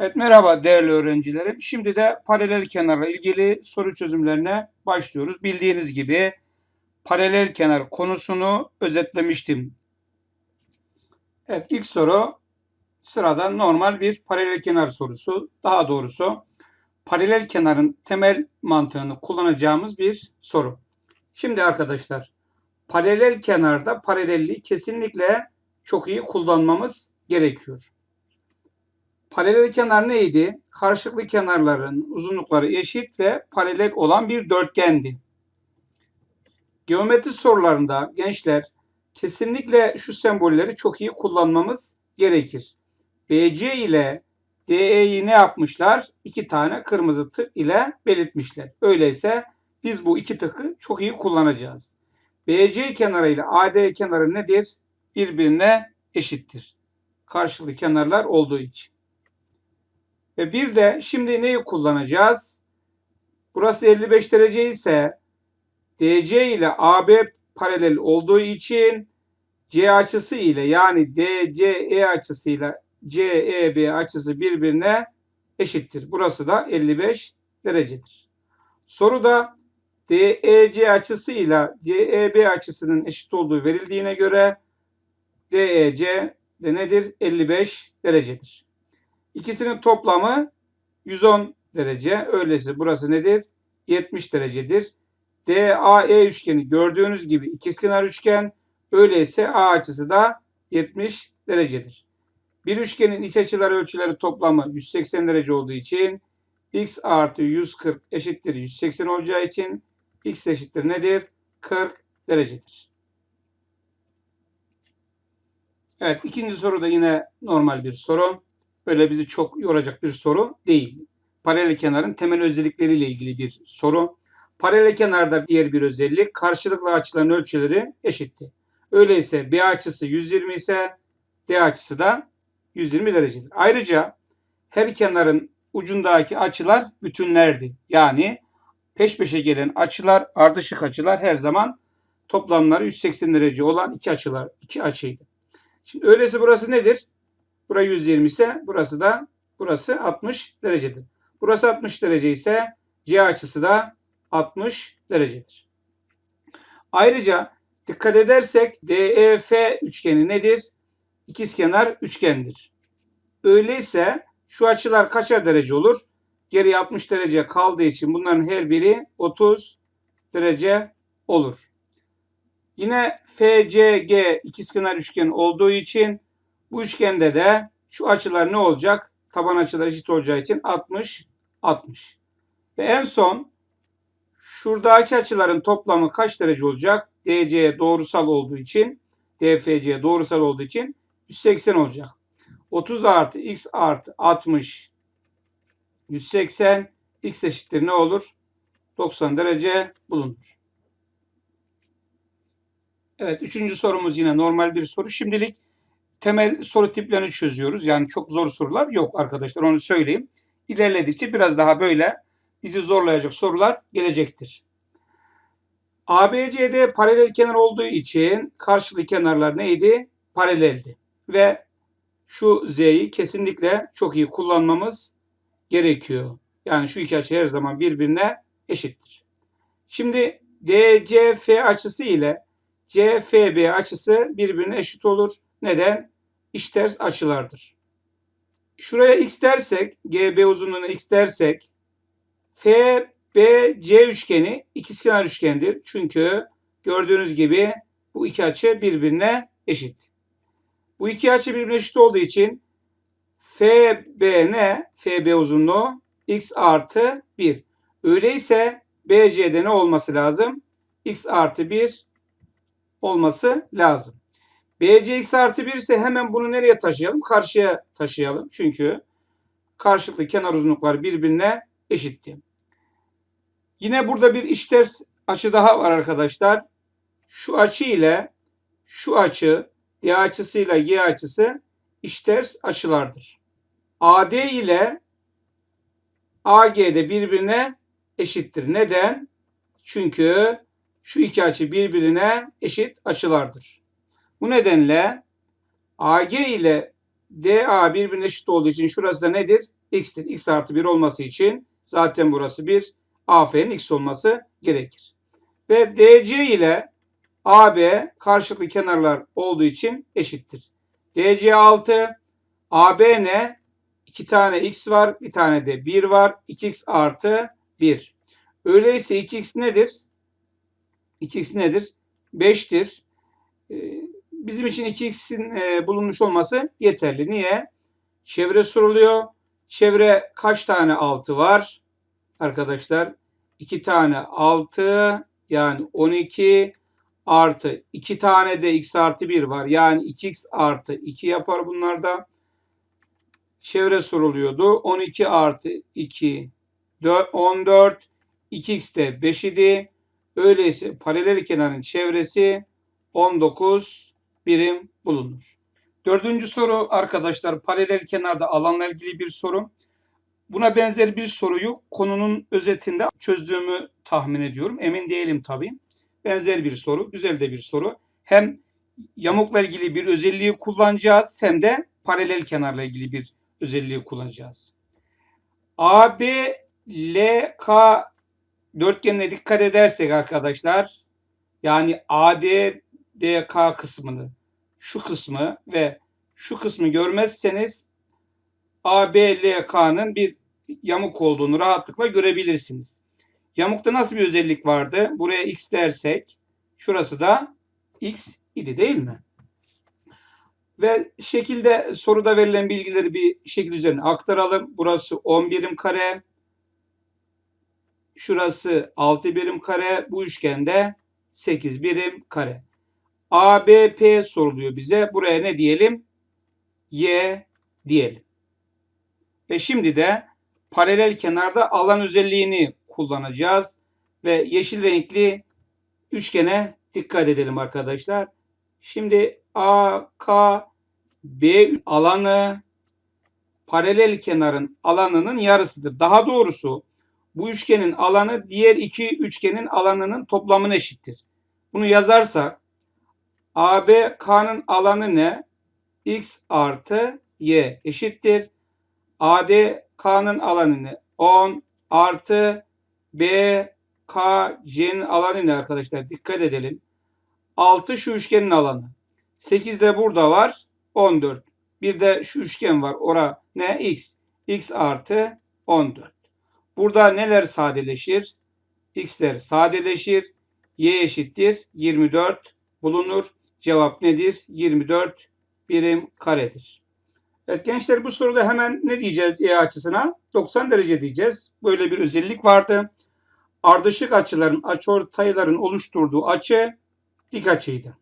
Evet merhaba değerli öğrencilerim. Şimdi de paralel kenarla ilgili soru çözümlerine başlıyoruz. Bildiğiniz gibi paralel kenar konusunu özetlemiştim. Evet ilk soru sırada normal bir paralel kenar sorusu. Daha doğrusu paralel kenarın temel mantığını kullanacağımız bir soru. Şimdi arkadaşlar paralel kenarda paralelliği kesinlikle çok iyi kullanmamız gerekiyor. Paralel kenar neydi? Karşılıklı kenarların uzunlukları eşit ve paralel olan bir dörtgendi. Geometri sorularında gençler kesinlikle şu sembolleri çok iyi kullanmamız gerekir. BC ile DE'yi ne yapmışlar? İki tane kırmızı tık ile belirtmişler. Öyleyse biz bu iki tıkı çok iyi kullanacağız. BC kenarı ile AD kenarı nedir? Birbirine eşittir. Karşılıklı kenarlar olduğu için. Ve bir de şimdi neyi kullanacağız? Burası 55 derece ise DC ile AB paralel olduğu için C açısı ile yani DCE açısıyla CEB açısı birbirine eşittir. Burası da 55 derecedir. Soruda DEC açısı ile CEB açısının eşit olduğu verildiğine göre DEC de nedir? 55 derecedir. İkisinin toplamı 110 derece. Öyleyse burası nedir? 70 derecedir. DAE üçgeni gördüğünüz gibi ikizkenar üçgen. Öyleyse A açısı da 70 derecedir. Bir üçgenin iç açıları ölçüleri toplamı 180 derece olduğu için x artı 140 eşittir 180 olacağı için x eşittir nedir? 40 derecedir. Evet ikinci soru da yine normal bir soru. Böyle bizi çok yoracak bir soru değil. Paralel kenarın temel özellikleriyle ilgili bir soru. Paralel kenarda diğer bir özellik karşılıklı açıların ölçüleri eşitti. Öyleyse B açısı 120 ise D açısı da 120 derecedir. Ayrıca her kenarın ucundaki açılar bütünlerdi. Yani peş peşe gelen açılar, ardışık açılar her zaman toplamları 180 derece olan iki açılar, iki açıydı. Şimdi öyleyse burası nedir? Burası 120 ise burası da burası 60 derecedir. Burası 60 derece ise C açısı da 60 derecedir. Ayrıca dikkat edersek DEF üçgeni nedir? İkizkenar üçgendir. Öyleyse şu açılar kaçar derece olur? Geri 60 derece kaldığı için bunların her biri 30 derece olur. Yine FCG ikizkenar üçgen olduğu için bu üçgende de şu açılar ne olacak? Taban açıları eşit olacağı için 60 60. Ve en son şuradaki açıların toplamı kaç derece olacak? DC doğrusal olduğu için DFC doğrusal olduğu için 180 olacak. 30 artı x artı 60 180 x eşittir ne olur? 90 derece bulunur. Evet üçüncü sorumuz yine normal bir soru. Şimdilik temel soru tiplerini çözüyoruz. Yani çok zor sorular yok arkadaşlar onu söyleyeyim. İlerledikçe biraz daha böyle bizi zorlayacak sorular gelecektir. ABCD paralel kenar olduğu için karşılıklı kenarlar neydi? Paraleldi. Ve şu Z'yi kesinlikle çok iyi kullanmamız gerekiyor. Yani şu iki açı her zaman birbirine eşittir. Şimdi DCF açısı ile CFB açısı birbirine eşit olur. Neden? İşters açılardır. Şuraya x dersek, GB uzunluğuna x dersek FBC üçgeni ikizkenar üçgendir. Çünkü gördüğünüz gibi bu iki açı birbirine eşit. Bu iki açı birbirine eşit olduğu için FB ne? FB uzunluğu x artı 1. Öyleyse BC'de ne olması lazım? x artı 1 olması lazım. BC x artı 1 ise hemen bunu nereye taşıyalım? Karşıya taşıyalım. Çünkü karşılıklı kenar uzunlukları birbirine eşitti. Yine burada bir işters açı daha var arkadaşlar. Şu açı ile şu açı D açısıyla G açısı işters açılardır. AD ile AG de birbirine eşittir. Neden? Çünkü şu iki açı birbirine eşit açılardır. Bu nedenle AG ile DA birbirine eşit olduğu için şurası da nedir? X'tir. X artı 1 olması için zaten burası 1. AF'nin X olması gerekir. Ve DC ile AB karşılıklı kenarlar olduğu için eşittir. DC 6, AB ne? 2 tane X var, bir tane de 1 var. 2X artı 1. Öyleyse 2X nedir? 2X nedir? 5'tir. Bizim için 2x'in e, bulunmuş olması yeterli. Niye? Çevre soruluyor. Çevre kaç tane 6 var? Arkadaşlar 2 tane 6 yani 12 artı 2 tane de x artı 1 var. Yani 2x artı 2 yapar bunlarda. Çevre soruluyordu. 12 artı 2 dö- 14 2x de 5 idi. Öyleyse paralel kenarın çevresi 19 birim bulunur. Dördüncü soru arkadaşlar paralel kenarda alanla ilgili bir soru. Buna benzer bir soruyu konunun özetinde çözdüğümü tahmin ediyorum. Emin değilim tabii. Benzer bir soru, güzel de bir soru. Hem yamukla ilgili bir özelliği kullanacağız hem de paralel kenarla ilgili bir özelliği kullanacağız. AB, LK dörtgenine dikkat edersek arkadaşlar yani AD, DK kısmını şu kısmı ve şu kısmı görmezseniz ABLK'nın bir yamuk olduğunu rahatlıkla görebilirsiniz. Yamukta nasıl bir özellik vardı? Buraya x dersek şurası da x idi değil mi? Ve şekilde soruda verilen bilgileri bir şekil üzerine aktaralım. Burası 10 birim kare. Şurası 6 birim kare. Bu üçgende 8 birim kare. ABP soruluyor bize. Buraya ne diyelim? Y diyelim. Ve şimdi de paralel kenarda alan özelliğini kullanacağız. Ve yeşil renkli üçgene dikkat edelim arkadaşlar. Şimdi AK B alanı paralel kenarın alanının yarısıdır. Daha doğrusu bu üçgenin alanı diğer iki üçgenin alanının toplamına eşittir. Bunu yazarsak AB K'nın alanı ne? X artı Y eşittir. AD K'nın alanı ne? 10 artı B K C'nin alanı ne arkadaşlar? Dikkat edelim. 6 şu üçgenin alanı. 8 de burada var. 14. Bir de şu üçgen var. Ora ne? X. X artı 14. Burada neler sadeleşir? X'ler sadeleşir. Y eşittir. 24 bulunur. Cevap nedir? 24 birim karedir. Evet gençler bu soruda hemen ne diyeceğiz E açısına? 90 derece diyeceğiz. Böyle bir özellik vardı. Ardışık açıların, açıortayların oluşturduğu açı dik açıydı.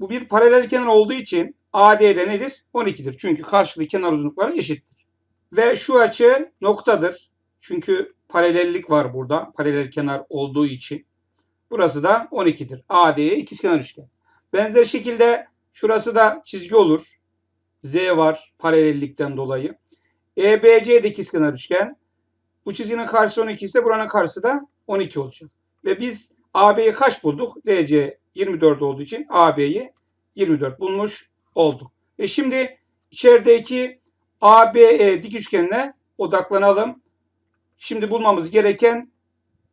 Bu bir paralel kenar olduğu için AD'de nedir? 12'dir. Çünkü karşılıklı kenar uzunlukları eşittir. Ve şu açı noktadır. Çünkü paralellik var burada. Paralel kenar olduğu için. Burası da 12'dir. AD'ye ikizkenar üçgen. Benzer şekilde şurası da çizgi olur. Z var paralellikten dolayı. EBC de ikizkenar üçgen. Bu çizginin karşısı 12 ise buranın karşısı da 12 olacak. Ve biz AB'yi kaç bulduk? DC 24 olduğu için AB'yi 24 bulmuş olduk. Ve şimdi içerideki ABE dik üçgenine odaklanalım. Şimdi bulmamız gereken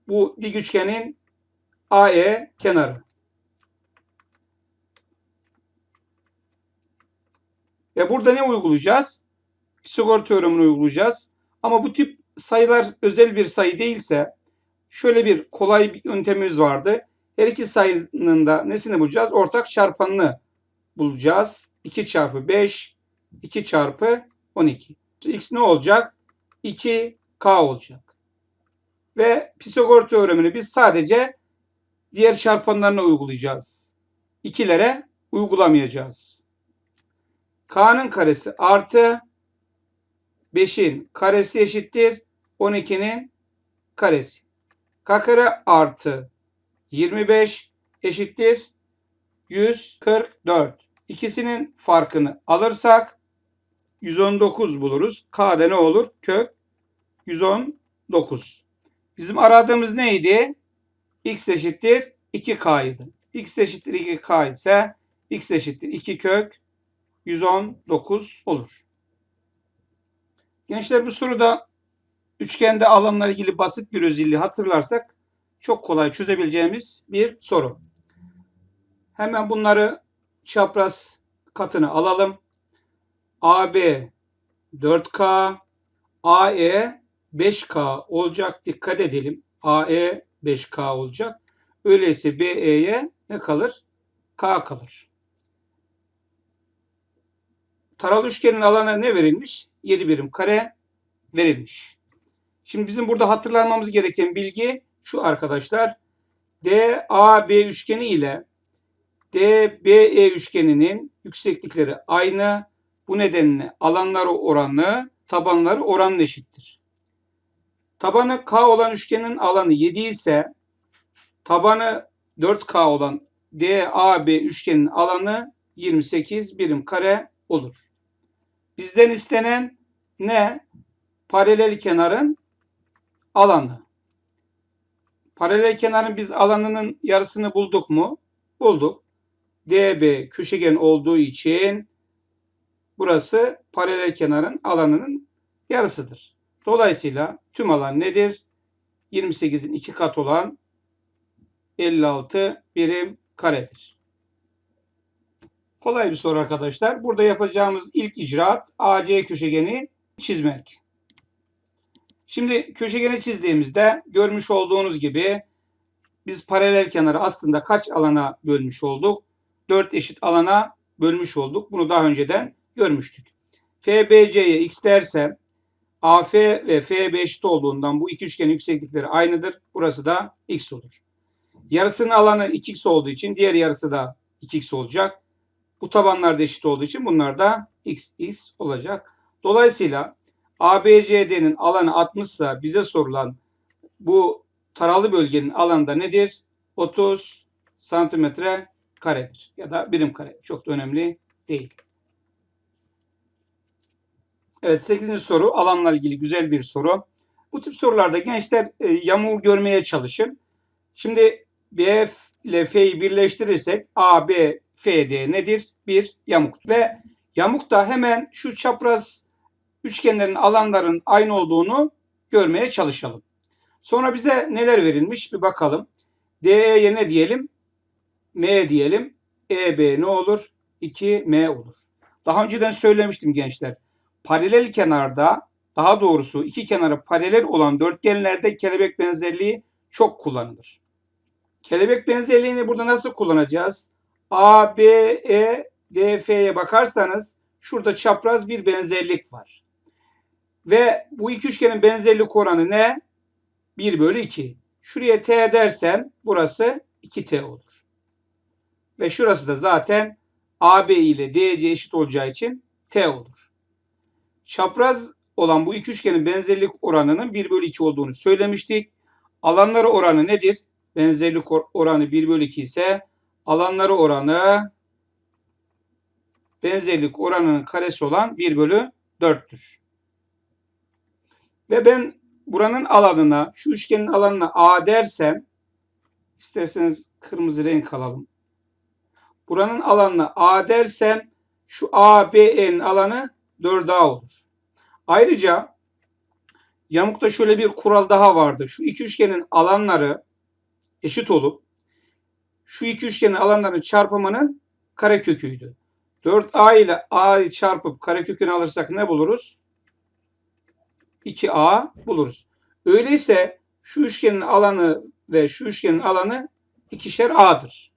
bu dik üçgenin AE kenarı. Ve burada ne uygulayacağız? Pisagor teoremini uygulayacağız. Ama bu tip sayılar özel bir sayı değilse şöyle bir kolay bir yöntemimiz vardı. Her iki sayının da nesini bulacağız? Ortak çarpanını bulacağız. 2 çarpı 5, 2 çarpı 12. X ne olacak? 2K olacak. Ve Pisagor teoremini biz sadece diğer çarpanlarına uygulayacağız. İkilere uygulamayacağız. K'nın karesi artı 5'in karesi eşittir 12'nin karesi. K kare artı 25 eşittir 144. İkisinin farkını alırsak 119 buluruz. K'da ne olur? Kök 119. Bizim aradığımız neydi? X eşittir 2K idi. X eşittir 2K ise X eşittir 2 kök 119 olur. Gençler bu soruda üçgende alanla ilgili basit bir özelliği hatırlarsak çok kolay çözebileceğimiz bir soru. Hemen bunları çapraz katını alalım. AB 4K, AE 5K olacak. Dikkat edelim. AE 5K olacak. Öyleyse BE'ye ne kalır? K kalır. Taralı üçgenin alanı ne verilmiş? 7 birim kare verilmiş. Şimdi bizim burada hatırlamamız gereken bilgi şu arkadaşlar. DAB üçgeni ile DBE üçgeninin yükseklikleri aynı. Bu nedenle alanları oranı, tabanları oranla eşittir. Tabanı K olan üçgenin alanı 7 ise tabanı 4K olan DAB üçgenin alanı 28 birim kare olur. Bizden istenen ne? Paralel kenarın alanı. Paralel kenarın biz alanının yarısını bulduk mu? Bulduk. DB köşegen olduğu için burası paralel kenarın alanının yarısıdır. Dolayısıyla tüm alan nedir? 28'in 2 kat olan 56 birim karedir. Kolay bir soru arkadaşlar. Burada yapacağımız ilk icraat AC köşegeni çizmek. Şimdi köşegeni çizdiğimizde görmüş olduğunuz gibi biz paralel kenarı aslında kaç alana bölmüş olduk? 4 eşit alana bölmüş olduk. Bunu daha önceden görmüştük. FBC'ye x dersem AF ve FB eşit olduğundan bu iki üçgenin yükseklikleri aynıdır. Burası da x olur. Yarısının alanı 2x olduğu için diğer yarısı da 2x olacak. Bu tabanlar da eşit olduğu için bunlar da x, x olacak. Dolayısıyla ABCD'nin alanı 60 ise bize sorulan bu taralı bölgenin alanı da nedir? 30 santimetre karedir. Ya da birim kare. Çok da önemli değil. Evet 8. soru alanla ilgili güzel bir soru. Bu tip sorularda gençler e, yamuğu görmeye çalışın. Şimdi BF ile F'yi birleştirirsek AB FD nedir? Bir yamuk. Ve yamuk da hemen şu çapraz üçgenlerin alanların aynı olduğunu görmeye çalışalım. Sonra bize neler verilmiş bir bakalım. DE'ye ne diyelim? M diyelim. EB ne olur? 2M olur. Daha önceden söylemiştim gençler. Paralel kenarda daha doğrusu iki kenarı paralel olan dörtgenlerde kelebek benzerliği çok kullanılır. Kelebek benzerliğini burada nasıl kullanacağız? A, B, E, D, F'ye bakarsanız şurada çapraz bir benzerlik var. Ve bu iki üçgenin benzerlik oranı ne? 1 bölü 2. Şuraya T dersem burası 2T olur. Ve şurası da zaten AB ile DC eşit olacağı için T olur. Çapraz olan bu iki üçgenin benzerlik oranının 1 bölü 2 olduğunu söylemiştik. Alanları oranı nedir? Benzerlik oranı 1 bölü 2 ise alanları oranı benzerlik oranının karesi olan 1 bölü 4'tür. Ve ben buranın alanına, şu üçgenin alanına A dersem, isterseniz kırmızı renk alalım. Buranın alanına A dersem, şu AB'nin alanı 4A olur. Ayrıca yamukta şöyle bir kural daha vardı. Şu iki üçgenin alanları eşit olup şu iki üçgenin alanlarının çarpımının kareköküydü. 4a ile a'yı çarpıp karekökünü alırsak ne buluruz? 2a buluruz. Öyleyse şu üçgenin alanı ve şu üçgenin alanı ikişer a'dır.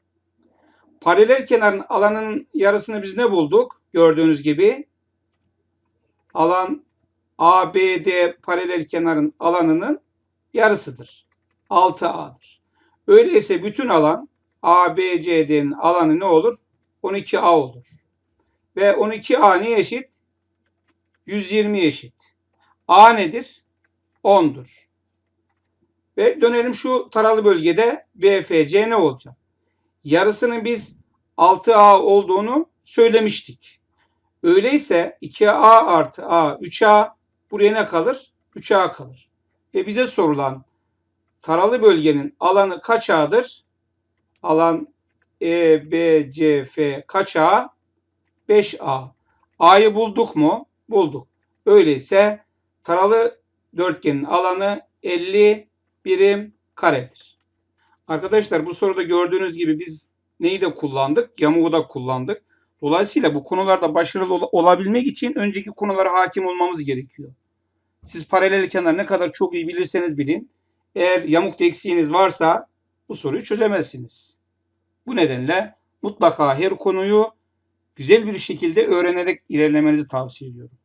Paralel kenarın alanının yarısını biz ne bulduk? Gördüğünüz gibi alan ABD paralel kenarın alanının yarısıdır. 6A'dır. Öyleyse bütün alan ABCD'nin alanı ne olur? 12A olur. Ve 12A neye eşit? 120 eşit. A nedir? 10'dur. Ve dönelim şu taralı bölgede BFC ne olacak? Yarısının biz 6A olduğunu söylemiştik. Öyleyse 2A artı A 3A buraya ne kalır? 3A kalır. Ve bize sorulan taralı bölgenin alanı kaç A'dır? Alan E, B, C, F kaç A? 5A. A'yı bulduk mu? Bulduk. Öyleyse taralı dörtgenin alanı 50 birim karedir. Arkadaşlar bu soruda gördüğünüz gibi biz neyi de kullandık? Yamuğu da kullandık. Dolayısıyla bu konularda başarılı ol- olabilmek için önceki konulara hakim olmamız gerekiyor. Siz paralel kenar ne kadar çok iyi bilirseniz bilin. Eğer yamukta eksiğiniz varsa bu soruyu çözemezsiniz. Bu nedenle mutlaka her konuyu güzel bir şekilde öğrenerek ilerlemenizi tavsiye ediyorum.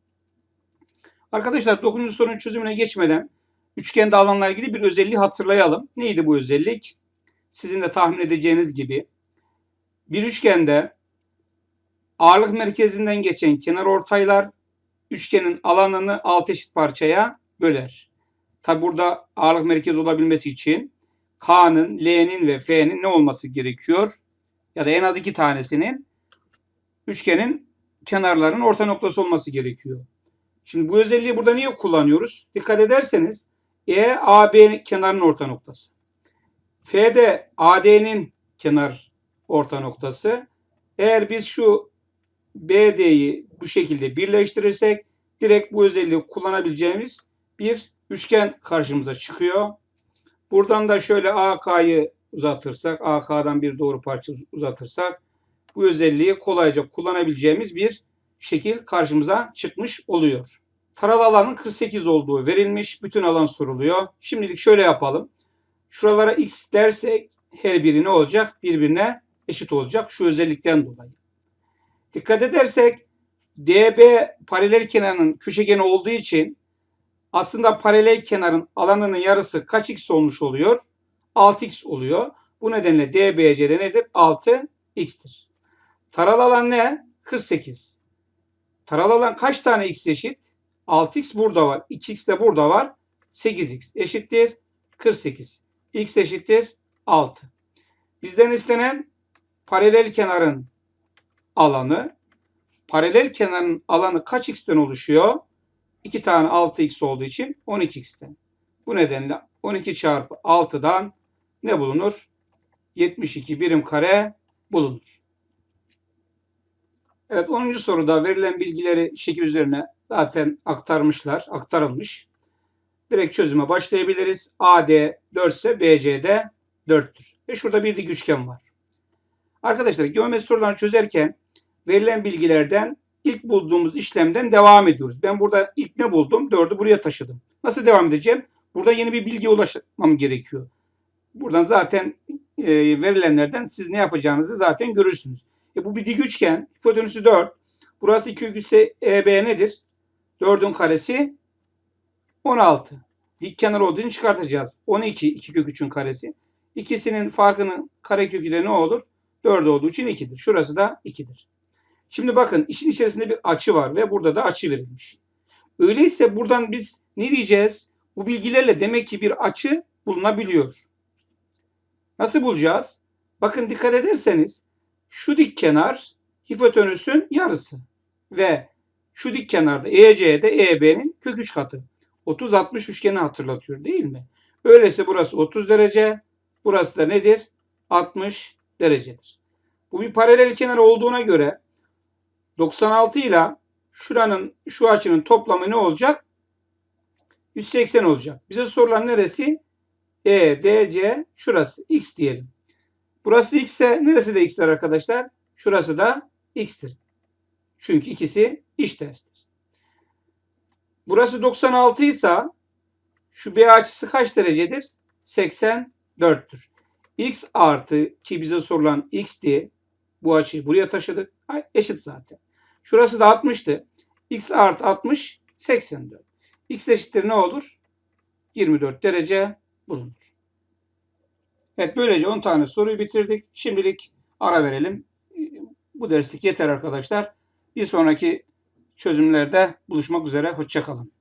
Arkadaşlar 9. sorunun çözümüne geçmeden üçgende alanla ilgili bir özelliği hatırlayalım. Neydi bu özellik? Sizin de tahmin edeceğiniz gibi bir üçgende ağırlık merkezinden geçen kenar ortaylar üçgenin alanını alt eşit parçaya böler. Tabi burada ağırlık merkezi olabilmesi için K'nın, L'nin ve F'nin ne olması gerekiyor? Ya da en az iki tanesinin üçgenin kenarlarının orta noktası olması gerekiyor. Şimdi bu özelliği burada niye kullanıyoruz? Dikkat ederseniz E, AB kenarının orta noktası. F de AD'nin kenar orta noktası. Eğer biz şu BD'yi bu şekilde birleştirirsek direkt bu özelliği kullanabileceğimiz bir üçgen karşımıza çıkıyor. Buradan da şöyle AK'yı uzatırsak, AK'dan bir doğru parça uzatırsak bu özelliği kolayca kullanabileceğimiz bir şekil karşımıza çıkmış oluyor. Taralı alanın 48 olduğu verilmiş. Bütün alan soruluyor. Şimdilik şöyle yapalım. Şuralara x dersek her biri ne olacak? Birbirine eşit olacak. Şu özellikten dolayı. Dikkat edersek DB paralel kenarının köşegeni olduğu için aslında paralel kenarın alanının yarısı kaç x olmuş oluyor? 6x oluyor. Bu nedenle DBC'de nedir? 6x'tir. Taralı alan ne? 48. Taralı alan kaç tane x eşit? 6x burada var. 2x de burada var. 8x eşittir 48. x eşittir 6. Bizden istenen paralel kenarın alanı. Paralel kenarın alanı kaç x'ten oluşuyor? 2 tane 6x olduğu için 12x'ten. Bu nedenle 12 çarpı 6'dan ne bulunur? 72 birim kare bulunur. Evet 10. soruda verilen bilgileri şekil üzerine zaten aktarmışlar, aktarılmış. Direkt çözüme başlayabiliriz. AD 4 ise BC'de 4'tür. Ve şurada bir dik üçgen var. Arkadaşlar geometri sorularını çözerken verilen bilgilerden ilk bulduğumuz işlemden devam ediyoruz. Ben burada ilk ne buldum? 4'ü buraya taşıdım. Nasıl devam edeceğim? Burada yeni bir bilgiye ulaşmam gerekiyor. Buradan zaten e, verilenlerden siz ne yapacağınızı zaten görürsünüz. E, bu bir dik üçgen. Hipotenüsü 4. Burası 2 ise EB nedir? 4'ün karesi 16. Dik kenar olduğu için çıkartacağız. 12 2 kök 3'ün karesi. İkisinin farkının karekökü de ne olur? 4 olduğu için 2'dir. Şurası da 2'dir. Şimdi bakın işin içerisinde bir açı var ve burada da açı verilmiş. Öyleyse buradan biz ne diyeceğiz? Bu bilgilerle demek ki bir açı bulunabiliyor. Nasıl bulacağız? Bakın dikkat ederseniz şu dik kenar hipotenüsün yarısı ve şu dik kenarda EC'de EB'nin kök 3 katı. 30-60 üçgeni hatırlatıyor değil mi? Öyleyse burası 30 derece, burası da nedir? 60 derecedir. Bu bir paralel kenar olduğuna göre 96 ile şuranın şu açının toplamı ne olacak? 180 olacak. Bize sorulan neresi? E, D, C şurası. X diyelim. Burası X ise neresi de X'ler arkadaşlar? Şurası da X'tir. Çünkü ikisi iş terstir. Burası 96 ise şu B açısı kaç derecedir? 84'tür. X artı ki bize sorulan X diye bu açıyı buraya taşıdık. Eşit zaten. Şurası da 60'tı. X artı 60 84. X eşittir ne olur? 24 derece bulunur. Evet böylece 10 tane soruyu bitirdik. Şimdilik ara verelim. Bu derslik yeter arkadaşlar. Bir sonraki çözümlerde buluşmak üzere. Hoşçakalın.